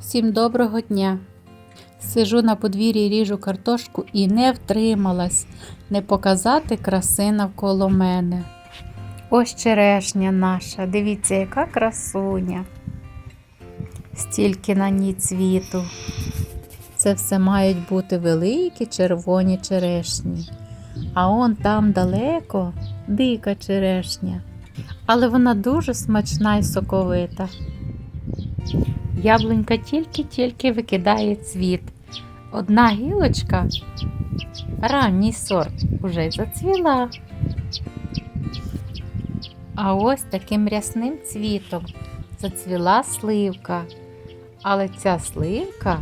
Всім доброго дня! Сижу на подвір'ї, ріжу картошку і не втрималась не показати краси навколо мене. Ось черешня наша, дивіться, яка красуня. Стільки на ній цвіту. Це все мають бути великі червоні черешні. А он там далеко дика черешня. Але вона дуже смачна і соковита. Яблунька тільки-тільки викидає цвіт. Одна гілочка, ранній сорт, уже зацвіла. А ось таким рясним цвітом зацвіла сливка. Але ця сливка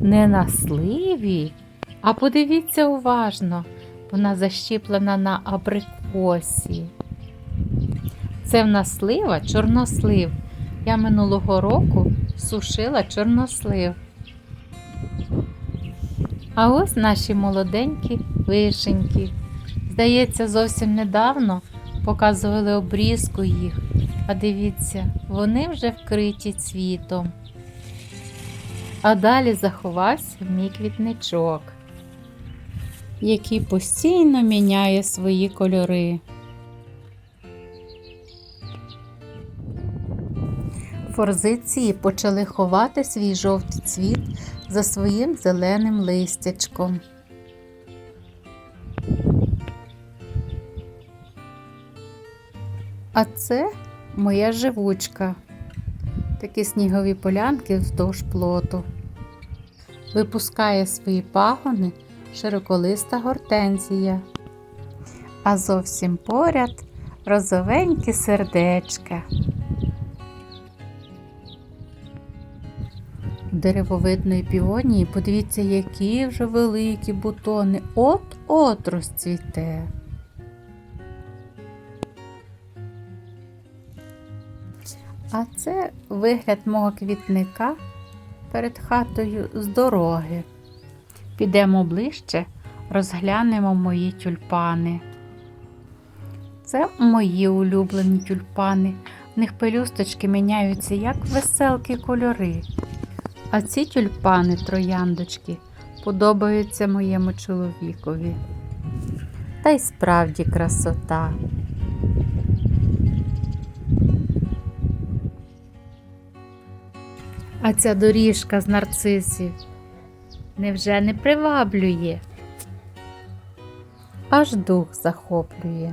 не на сливі, а подивіться уважно, вона защіплена на абрикосі. Це в нас слива чорнослив. Я минулого року сушила чорнослив. А ось наші молоденькі вишеньки. Здається, зовсім недавно показували обрізку їх. А дивіться, вони вже вкриті цвітом. А далі заховався мій квітничок, який постійно міняє свої кольори. Форзиції почали ховати свій жовтий цвіт за своїм зеленим листячком. А це моя живучка. Такі снігові полянки вздовж плоту. Випускає свої пагони широколиста гортензія. А зовсім поряд розовенькі сердечка. Деревовидної піонії, подивіться, які вже великі бутони. От-от розцвіте. А це вигляд мого квітника перед хатою з дороги. Підемо ближче, розглянемо мої тюльпани. Це мої улюблені тюльпани. В них пелюсточки міняються як веселкі кольори. А ці тюльпани трояндочки подобаються моєму чоловікові. Та й справді красота. А ця доріжка з нарцисів невже не приваблює? Аж дух захоплює.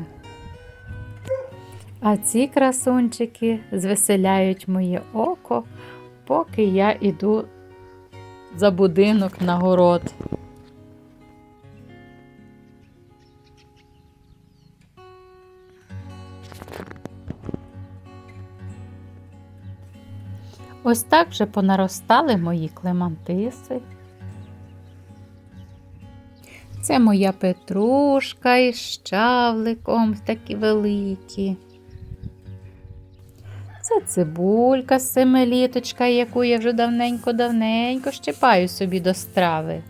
А ці красунчики звеселяють моє око поки я йду за будинок на город. Ось так вже понаростали мої клемантиси. Це моя петрушка із щавликом такі великі. Це цибулька семиліточка, яку я вже давненько-давненько щипаю собі до страви.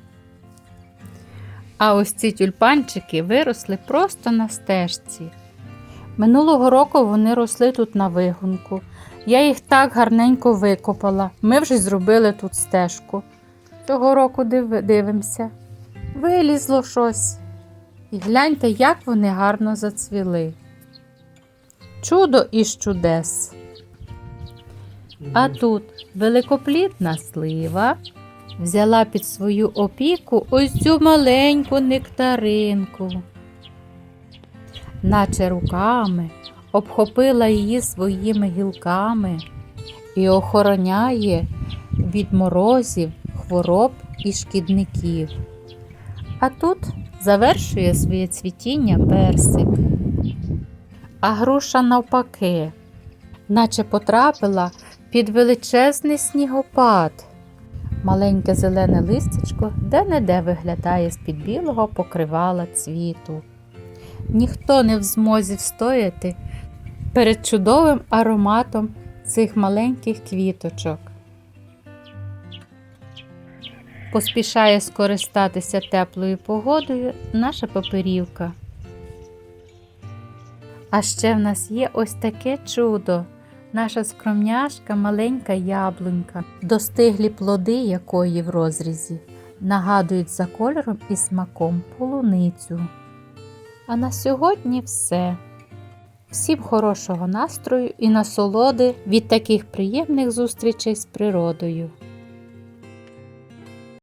А ось ці тюльпанчики виросли просто на стежці. Минулого року вони росли тут на вигунку. Я їх так гарненько викопала. Ми вже зробили тут стежку. Цього року див... дивимося. Вилізло щось. І гляньте, як вони гарно зацвіли. Чудо із чудес. А тут великоплідна слива взяла під свою опіку ось цю маленьку нектаринку, наче руками обхопила її своїми гілками і охороняє від морозів, хвороб і шкідників. А тут завершує своє цвітіння персик. А груша навпаки, наче потрапила під величезний снігопад. Маленьке зелене листячко де-не-де виглядає з-під білого покривала цвіту. Ніхто не в змозі встояти перед чудовим ароматом цих маленьких квіточок. Поспішає скористатися теплою погодою наша паперівка. А ще в нас є ось таке чудо Наша скромняшка маленька яблунька, достиглі плоди якої в розрізі нагадують за кольором і смаком полуницю. А на сьогодні все. Всім хорошого настрою і насолоди від таких приємних зустрічей з природою.